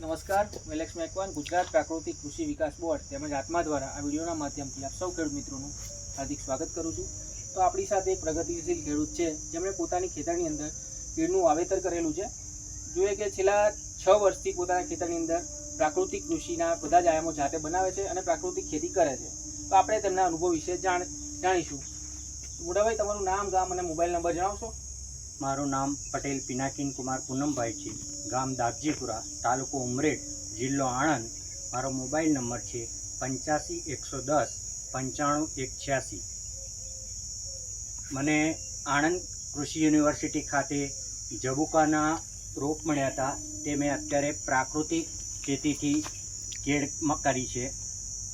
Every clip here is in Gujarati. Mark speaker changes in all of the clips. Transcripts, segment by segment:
Speaker 1: નમસ્કાર મેલેક્સ મેકવાન, ગુજરાત પ્રાકૃતિક કૃષિ વિકાસ બોર્ડ તેમજ આત્મા દ્વારા આ વિડીયોના માધ્યમથી આપ સૌ ખેડૂત મિત્રોનું હાર્દિક સ્વાગત કરું છું. તો આપણી સાથે એક પ્રગતિશીલ ખેડૂત છે, જેમણે પોતાની ખેતરની અંદર તીડનું વાવેતર કરેલું છે. જોઈએ કે છેલ્લા છ વર્ષથી પોતાના ખેતરની અંદર પ્રાકૃતિક કૃષિના બધા જ આયામો જાતે બનાવે છે અને પ્રાકૃતિક ખેતી કરે છે. તો આપણે તેમના અનુભવ વિશે જાણ, જાણીશું. મોટાભાઈ તમારું નામ, ગામ અને મોબાઈલ નંબર જણાવશો?
Speaker 2: મારું નામ પટેલ પિનાકીન કુમાર પૂનમભાઈ છે. ગામ દાગજીપુરા, તાલુકો ઉમરેઠ, જિલ્લો આણંદ. મારો મોબાઈલ નંબર છે પંચ્યાસી, એકસો દસ, પંચાણું એક છ્યાસી મને આણંદ કૃષિ યુનિવર્સિટી ખાતે જબુકાના રોપ મળ્યા હતા. તે મેં અત્યારે પ્રાકૃતિક ખેતીથી કેળમાં કરી છે.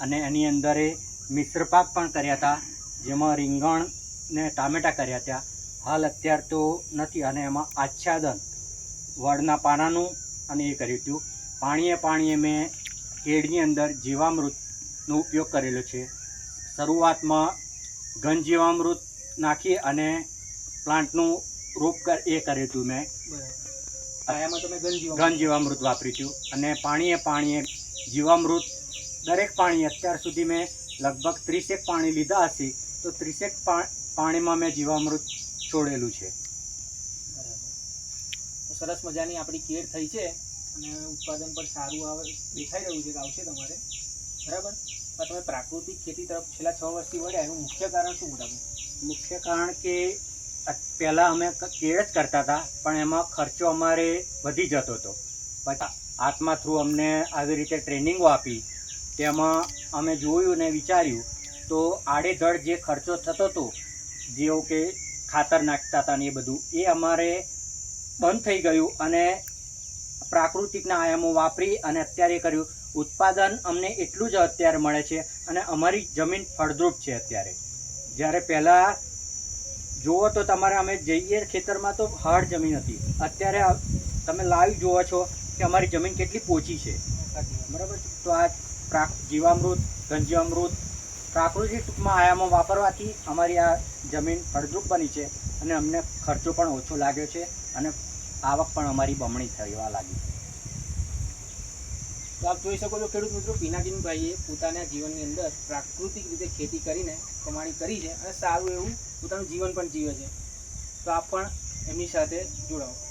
Speaker 2: અને એની અંદરે મિશ્ર પાક પણ કર્યા હતા, જેમાં રીંગણ ને ટામેટાં કર્યા હતા. હાલ અત્યાર તો નથી અને એમાં આચ્છાદન વડના પાનાનું અને એ કર્યું હતું. પાણીએ પાણીએ મેં કેળની અંદર જીવામૃતનો ઉપયોગ કરેલો છે. શરૂઆતમાં ઘન જીવામૃત નાખી અને પ્લાન્ટનું રોપ એ કર્યું હતું મેં. ઘન જીવામૃત વાપર્યું હતું. અને પાણીએ પાણીએ જીવામૃત દરેક પાણી અત્યાર સુધી મેં લગભગ ત્રીસેક પાણી લીધા હશે તો ત્રીસેક પાણીમાં મેં જીવામૃત છોડેલું છે.
Speaker 1: સરસ મજાની આપણી કેર થઈ છે અને ઉત્પાદન પણ સારું આવે, દેખાઈ રહ્યું છે કે આવશે તમારે. બરાબર? પણ તમે પ્રાકૃતિક ખેતી તરફ છેલ્લા છ વર્ષથી વળ્યા, એનું મુખ્ય કારણ શું મોટાભાઈ
Speaker 2: મુખ્ય કારણ કે પહેલાં અમે કેર જ કરતા હતા, પણ એમાં ખર્ચો અમારે વધી જતો હતો. પછી આત્મા થ્રુ અમને આવી રીતે ટ્રેનિંગો આપી, તેમાં અમે જોયું ને વિચાર્યું, તો આડેધડ જે ખર્ચો થતો હતો, જેવો કે ખાતર નાખતા હતા ને એ બધું, એ અમારે બંધ થઈ ગયું અને પ્રાકૃતિકના આયામો વાપરી અને અત્યારે કર્યું. ઉત્પાદન અમને એટલું જ અત્યારે મળે છે અને અમારી જમીન ફળદ્રુપ છે અત્યારે. જ્યારે પહેલાં જુઓ તો તમારે અમે જઈએ ખેતરમાં તો હળ જમીન હતી. અત્યારે તમે લાઈવ જુઓ છો કે અમારી જમીન કેટલી પોચી છે. બરાબર? તો આ પ્રાક જીવામૃત, ઘનજીવામૃત, પ્રાકૃતિક ટૂંકમાં આયામો વાપરવાથી અમારી આ જમીન ફળદ્રુપ બની છે અને અમને ખર્ચો પણ ઓછો લાગ્યો છે અને આવક પણ અમારી બમણી થવા લાગી
Speaker 1: તો આપ જોઈ શકો છો ખેડૂત મિત્રો, પિનાકીનભાઈએ પોતાના જીવનની અંદર પ્રાકૃતિક રીતે ખેતી કરીને કમાણી કરી છે અને સારું એવું પોતાનું જીવન પણ જીવે છે. તો આપ પણ એમની સાથે જોડાઓ.